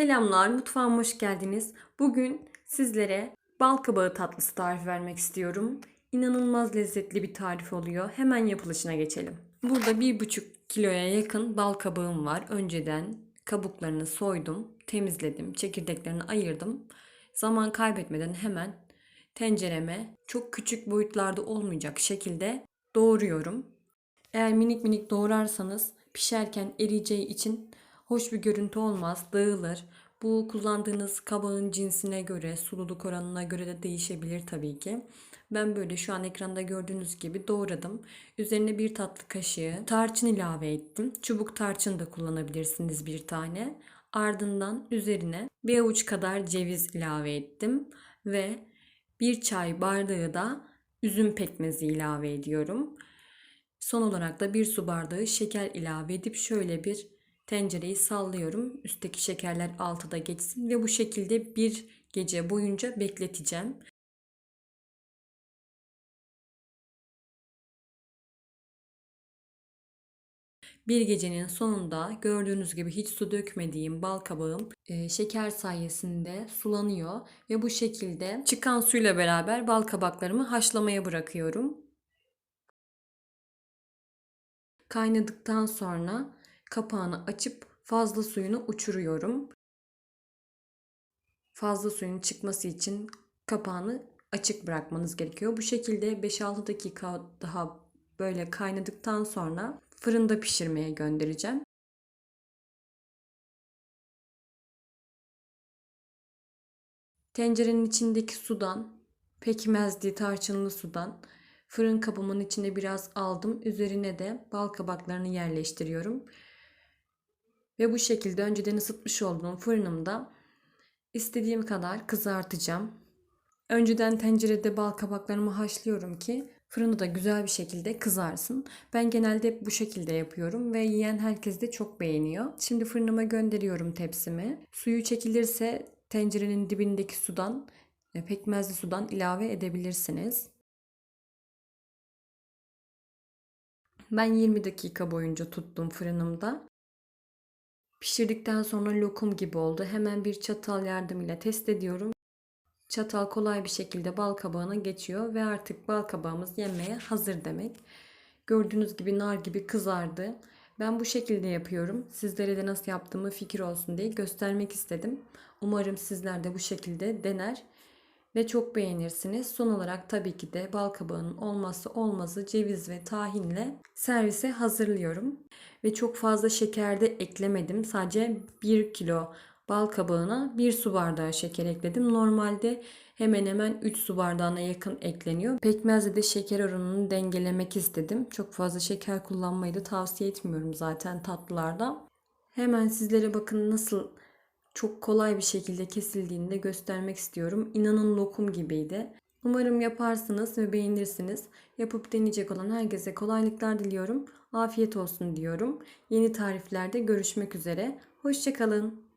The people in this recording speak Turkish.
Selamlar, mutfağıma hoş geldiniz. Bugün sizlere bal kabağı tatlısı tarifi vermek istiyorum. İnanılmaz lezzetli bir tarif oluyor. Hemen yapılışına geçelim. Burada 1,5 kiloya yakın bal kabağım var. Önceden kabuklarını soydum, temizledim, çekirdeklerini ayırdım. Zaman kaybetmeden hemen tencereme çok küçük boyutlarda olmayacak şekilde doğruyorum. Eğer minik minik doğrarsanız pişerken eriyeceği için hoş bir görüntü olmaz, dağılır. Bu kullandığınız kabağın cinsine göre, sululuk oranına göre de değişebilir tabii ki. Ben böyle şu an ekranda gördüğünüz gibi doğradım. Üzerine bir tatlı kaşığı tarçın ilave ettim. Çubuk tarçın da kullanabilirsiniz bir tane. Ardından üzerine bir avuç kadar ceviz ilave ettim ve bir çay bardağı da üzüm pekmezi ilave ediyorum. Son olarak da bir su bardağı şeker ilave edip şöyle bir tencereyi sallıyorum. Üstteki şekerler altıda geçsin ve bu şekilde bir gece boyunca bekleteceğim. Bir gecenin sonunda gördüğünüz gibi hiç su dökmediğim bal kabağım e, şeker sayesinde sulanıyor ve bu şekilde çıkan suyla beraber bal kabaklarımı haşlamaya bırakıyorum. Kaynadıktan sonra kapağını açıp fazla suyunu uçuruyorum. Fazla suyun çıkması için kapağını açık bırakmanız gerekiyor. Bu şekilde 5-6 dakika daha böyle kaynadıktan sonra fırında pişirmeye göndereceğim. Tencerenin içindeki sudan, pekmezli tarçınlı sudan fırın kabımın içine biraz aldım. Üzerine de bal kabaklarını yerleştiriyorum. Ve bu şekilde önceden ısıtmış olduğum fırınımda istediğim kadar kızartacağım. Önceden tencerede bal kabaklarımı haşlıyorum ki fırında da güzel bir şekilde kızarsın. Ben genelde bu şekilde yapıyorum ve yiyen herkes de çok beğeniyor. Şimdi fırınıma gönderiyorum tepsimi. Suyu çekilirse tencerenin dibindeki sudan, e, pekmezli sudan ilave edebilirsiniz. Ben 20 dakika boyunca tuttum fırınımda. Pişirdikten sonra lokum gibi oldu. Hemen bir çatal yardımıyla test ediyorum. Çatal kolay bir şekilde bal kabağına geçiyor ve artık bal kabağımız yenmeye hazır demek. Gördüğünüz gibi nar gibi kızardı. Ben bu şekilde yapıyorum. Sizlere de nasıl yaptığımı fikir olsun diye göstermek istedim. Umarım sizler de bu şekilde dener ve çok beğenirsiniz. Son olarak tabii ki de bal kabağının olmazsa olmazı ceviz ve tahinle servise hazırlıyorum. Ve çok fazla şeker de eklemedim. Sadece 1 kilo bal kabağına 1 su bardağı şeker ekledim. Normalde hemen hemen 3 su bardağına yakın ekleniyor. Pekmezde de şeker oranını dengelemek istedim. Çok fazla şeker kullanmayı da tavsiye etmiyorum zaten tatlılarda. Hemen sizlere bakın nasıl çok kolay bir şekilde kesildiğini de göstermek istiyorum. İnanın lokum gibiydi. Umarım yaparsınız ve beğenirsiniz. Yapıp deneyecek olan herkese kolaylıklar diliyorum. Afiyet olsun diyorum. Yeni tariflerde görüşmek üzere. Hoşçakalın.